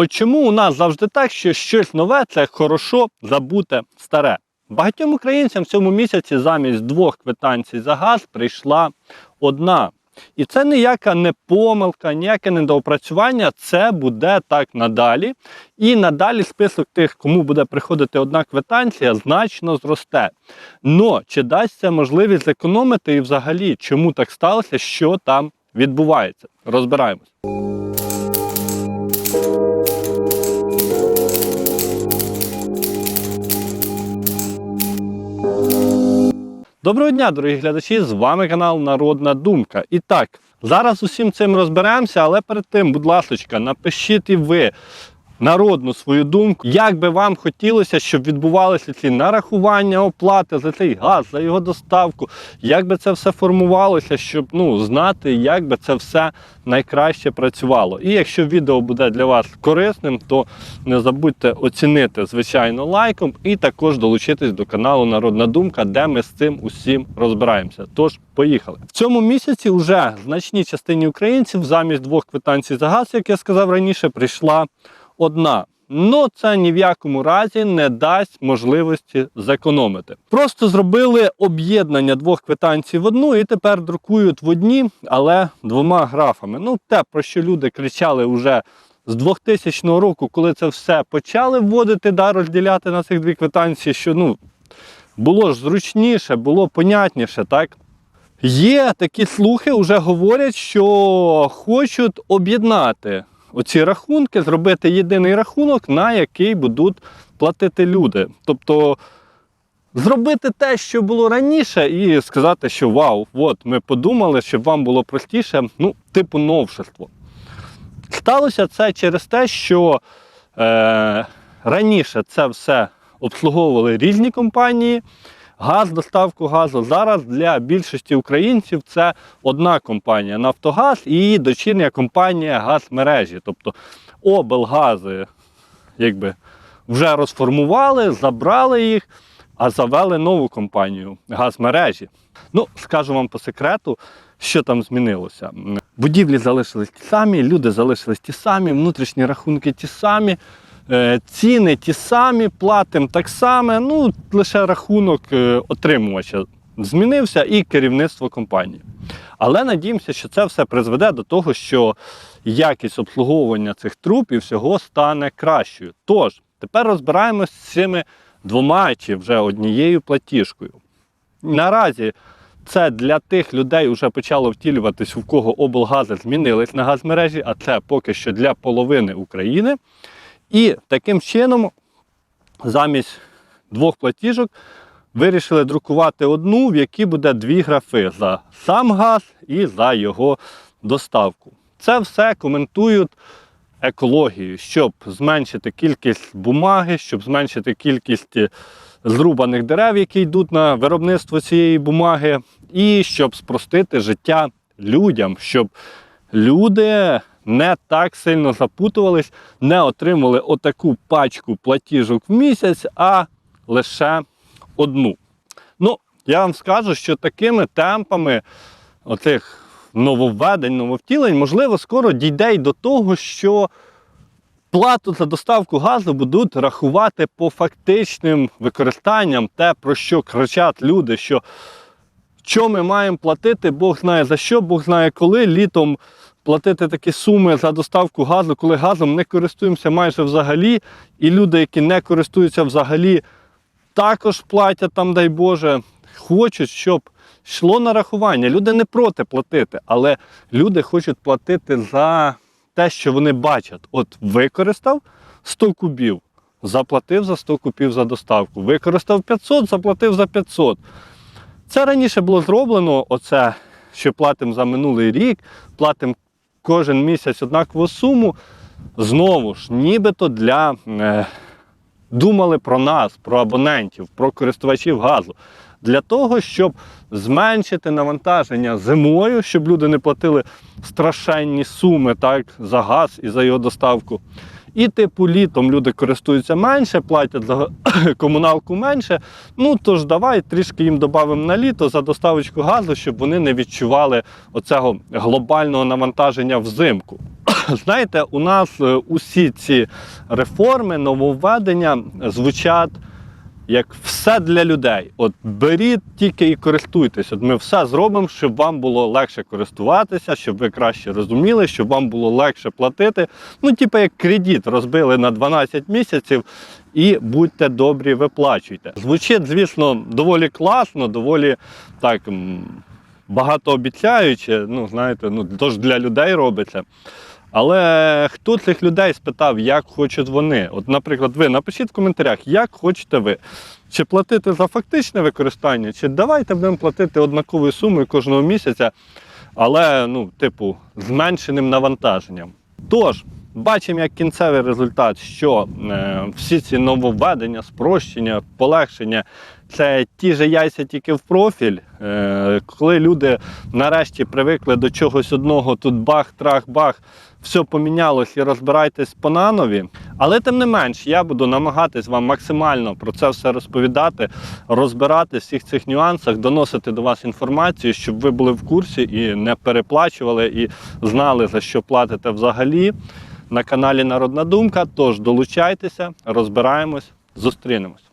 От чому у нас завжди так, що щось нове це хорошо забуте старе? Багатьом українцям в цьому місяці замість двох квитанцій за газ прийшла одна. І це ніяка не помилка, ніяке недоопрацювання, це буде так надалі. І надалі список тих, кому буде приходити одна квитанція, значно зросте. Но чи дасть це можливість зекономити і взагалі, чому так сталося, що там відбувається? Розбираємось. Доброго дня, дорогі глядачі! З вами канал Народна Думка. І так, зараз усім цим розберемося, але перед тим, будь ласка, напишіть і ви народну свою думку, як би вам хотілося, щоб відбувалися ці нарахування, оплати за цей газ, за його доставку, як би це все формувалося, щоб ну, знати, як би це все найкраще працювало. І якщо відео буде для вас корисним, то не забудьте оцінити, звичайно, лайком і також долучитись до каналу Народна Думка, де ми з цим усім розбираємося. Тож, поїхали. В цьому місяці вже значній частині українців замість двох квитанцій за газ, як я сказав раніше, прийшла одна. Но це ні в якому разі не дасть можливості зекономити. Просто зробили об'єднання двох квитанцій в одну і тепер друкують в одні, але двома графами. Ну, те, про що люди кричали вже з 2000 року, коли це все почали вводити, да, розділяти на цих дві квитанції, що ну, було ж зручніше, було понятніше, так? Є такі слухи, вже говорять, що хочуть об'єднати оці рахунки, зробити єдиний рахунок, на який будуть платити люди. Тобто зробити те, що було раніше, і сказати, що вау, от ми подумали, щоб вам було простіше, ну, типу новшество. Сталося це через те, що е, раніше це все обслуговували різні компанії. Газ, доставку газу. Зараз для більшості українців це одна компанія Нафтогаз і її дочірня компанія Газмережі. Тобто облгази якби, вже розформували, забрали їх, а завели нову компанію Газмережі. Ну, скажу вам по секрету, що там змінилося. Будівлі залишились ті самі, люди залишились ті самі, внутрішні рахунки ті самі. Е, Ціни ті самі, платимо так само, ну лише рахунок е, отримувача змінився і керівництво компанії. Але надіємося, що це все призведе до того, що якість обслуговування цих труб і всього стане кращою. Тож, тепер розбираємося з цими двома чи вже однією платіжкою. Наразі це для тих людей вже почало втілюватись, у кого облгази змінились на газмережі, а це поки що для половини України. І таким чином, замість двох платіжок, вирішили друкувати одну, в якій буде дві графи за сам газ і за його доставку. Це все коментують екологію, щоб зменшити кількість бумаги, щоб зменшити кількість е, зрубаних дерев, які йдуть на виробництво цієї бумаги, і щоб спростити життя людям, щоб люди не так сильно запутувались, не отримали отаку пачку платіжок в місяць, а лише одну. Ну, я вам скажу, що такими темпами оцих нововведень, нововтілень, можливо, скоро дійде й до того, що плату за доставку газу будуть рахувати по фактичним використанням, те, про що кричать люди, що що ми маємо платити, Бог знає за що, Бог знає коли, літом платити такі суми за доставку газу, коли газом не користуємося майже взагалі, і люди, які не користуються взагалі, також платять там, дай Боже, хочуть, щоб йшло нарахування. Люди не проти платити, але люди хочуть платити за те, що вони бачать. От використав 100 кубів, заплатив за 100 кубів за доставку. Використав 500, заплатив за 500. Це раніше було зроблено, оце, що платимо за минулий рік, платимо кожен місяць однакову суму. Знову ж, нібито для е, думали про нас, про абонентів, про користувачів газу. Для того, щоб зменшити навантаження зимою, щоб люди не платили страшенні суми так, за газ і за його доставку. І типу літом люди користуються менше, платять за комуналку менше. Ну тож давай трішки їм додамо на літо за доставочку газу, щоб вони не відчували оцього глобального навантаження взимку. знаєте, у нас е, усі ці реформи, нововведення звучать як все для людей. От беріть тільки і користуйтесь. От ми все зробимо, щоб вам було легше користуватися, щоб ви краще розуміли, щоб вам було легше платити. Ну, типу, як кредит розбили на 12 місяців. І будьте добрі, виплачуйте. Звучить, звісно, доволі класно, доволі так багатообіцяюче. Ну, знаєте, ну то ж для людей робиться. Але хто цих людей спитав, як хочуть вони? От, наприклад, ви напишіть в коментарях, як хочете ви. Чи платити за фактичне використання, чи давайте будемо платити однаковою сумою кожного місяця, але, ну, типу, зменшеним навантаженням. Тож, бачимо як кінцевий результат, що е, всі ці нововведення, спрощення, полегшення це ті ж яйця тільки в профіль. Е, коли люди нарешті привикли до чогось одного, тут бах, трах, бах, все помінялось і розбирайтесь по нанові. Але тим не менш, я буду намагатись вам максимально про це все розповідати, розбирати в всіх цих нюансах, доносити до вас інформацію, щоб ви були в курсі і не переплачували, і знали, за що платите взагалі. На каналі Народна Думка. Тож долучайтеся, розбираємось, зустрінемось.